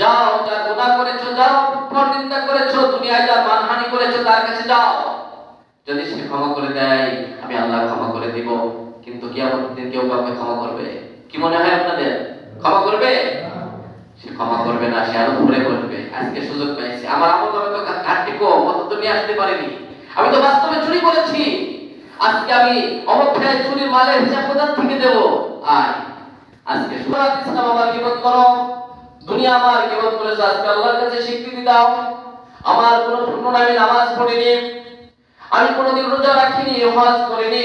যাও, যা গুনাহ করেছ যাও পরনিন্দা করেছ, দুনিয়ায় যা মানহানি করেছ তার কাছে যাও। যদি সে ক্ষমা করে দেয়, আমি আল্লাহ ক্ষমা করে দিব। কিন্তু কি আমার দিন কেউ কাউকে ক্ষমা করবে? কি মনে হয় আপনাদের? ক্ষমা করবে? সে ক্ষমা করবে না, সে আরও ঘুরে করবে আজকে সুযোগ পেয়েছি। আমার আমল নামে তো ঘাটতি কম, অত নিয়ে আসতে পারিনি। আমি তো বাস্তবে চুরি করেছি। আজকে আমি অবক্ষয় চুরির মালের হিসাব কোথা থেকে দেব? আয়। আজকে সুরাত ইসলাম, আমার গিবত করো। দুনিয়া আমার গিবত করেছে আজকে আল্লাহর কাছে স্বীকৃতি দাও। আমার কোনো পূর্ণ নামে নামাজ পড়িনি। আমি কোনোদিন রোজা রাখিনি, হজ করিনি।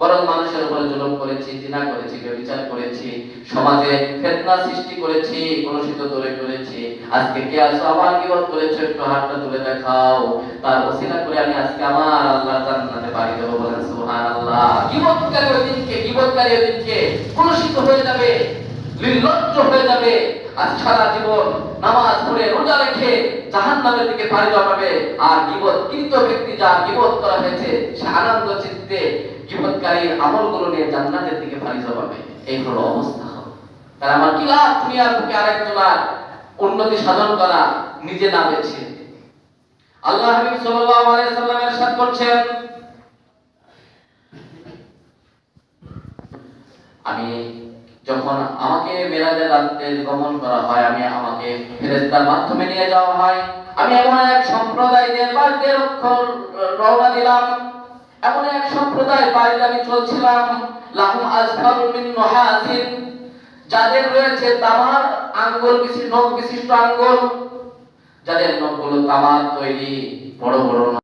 বরং মানুষের উপরে জুলুম করেছি, জিনা করেছি, ব্যভিচার করেছি, সমাজে ফেতনা সৃষ্টি করেছি, কলুষিত দূরে করেছি আজকে কে আছো? আমার গিবত করেছ একটু হাতটা তুলে দেখাও। তার ওসিলা করে আমি আজকে আমার আল্লাহ জান্নাতে পাড়ি দেবো বলেন, সুবহানাল্লাহ। গিবতকারী ওই দিনকে, গিবতকারী ওই দিনকে কলুষিত হয়ে যাবে। নির্লজ্জ হয়ে যাবে আজ সারা জীবন নামাজ পড়ে রোজা রেখে জাহান্নামের দিকে পাড়ি জমাবে আর গিবত কৃত ব্যক্তি যা গিবত করা হয়েছে সে আনন্দ চিত্তে গিবতকারীর আমলগুলো নিয়ে জান্নাতের দিকে পাড়ি জমাবে এই হলো অবস্থা হবে তার আমার কি লাভ দুনিয়ার বুকে আরেকজনের উন্নতি সাধন করা নিজে না বেছে আল্লাহ হাবিব সাল্লাল্লাহু আলাইহি সাল্লাম ارشاد করছেন আমি যখন আমাকে মেরাজে রাতে গমন করা হয়, আমি আমাকে ফেরেশতার মাধ্যমে নিয়ে যাওয়া হয়। আমি এমন এক সম্প্রদায়দের বাড়িতে অক্ষর রওনা দিলাম। এমন এক সম্প্রদায় বাড়িতে আমি চলছিলাম। লাহুম আজফারু মিন নুহাসিন। যাদের রয়েছে তামার আঙ্গুল বিশিষ্ট নখ বিশিষ্ট আঙ্গুল। যাদের নখগুলো তামার তৈরি, বড় বড়